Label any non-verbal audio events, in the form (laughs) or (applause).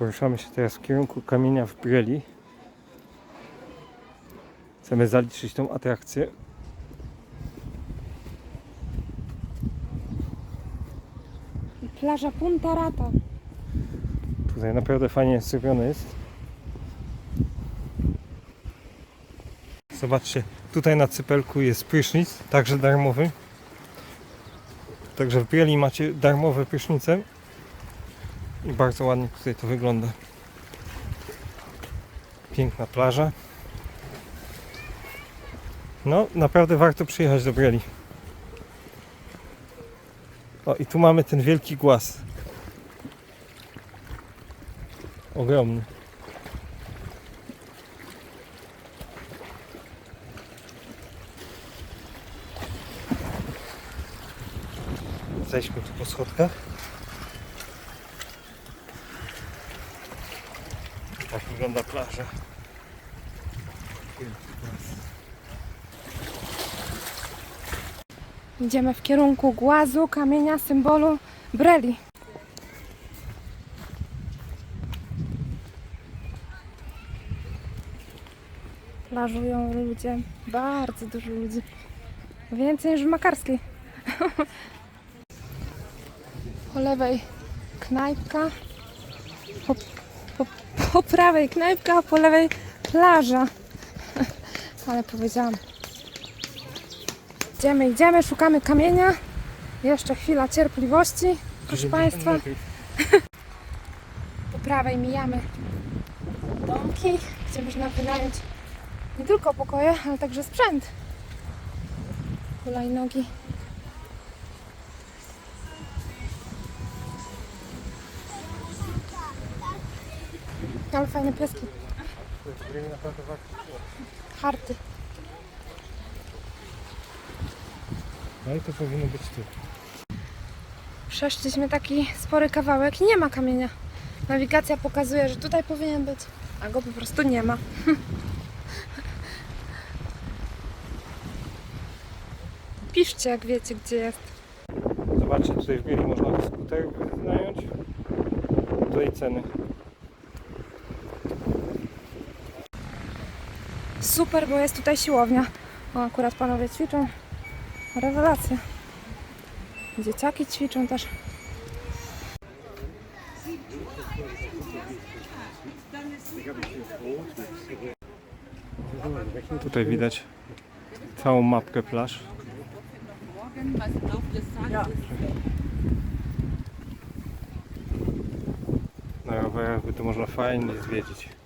Poruszamy się teraz w kierunku kamienia w Breli. Chcemy zaliczyć tą atrakcję. Plaża Punta Rata. Tutaj naprawdę fajnie zrobione jest. Zobaczcie, tutaj na cypelku jest prysznic, także darmowy. Także w Bieli macie darmowe prysznice. I bardzo ładnie tutaj to wygląda. Piękna plaża. No, naprawdę warto przyjechać do Bieli. O, i tu mamy ten wielki głaz. Ogromny. Zejdźmy tu po schodkach. Tak wygląda plaża. Idziemy w kierunku głazu, kamienia, symbolu Breli. Plażują ludzie, bardzo dużo ludzi. Więcej niż w Makarskiej. (laughs) Po lewej knajpka, po, po, po prawej knajpka, a po lewej plaża. Ale powiedziałam. Idziemy, idziemy, szukamy kamienia. Jeszcze chwila cierpliwości, proszę Państwa. Po prawej mijamy domki, gdzie można wynająć nie tylko pokoje, ale także sprzęt. Hulajnogi. Ale fajne pieski. Harty. No i to powinno być tu. Przeszliśmy taki spory kawałek i nie ma kamienia. Nawigacja pokazuje, że tutaj powinien być, a go po prostu nie ma. (laughs) Piszcie, jak wiecie, gdzie jest. Zobaczcie, tutaj w Bieli można skuter wynająć. Tutaj ceny. Super, bo jest tutaj siłownia. O, akurat panowie ćwiczą. Rewelacja. Dzieciaki ćwiczą też. Tutaj widać całą mapkę plaż. Na rowerach by to można fajnie zwiedzić.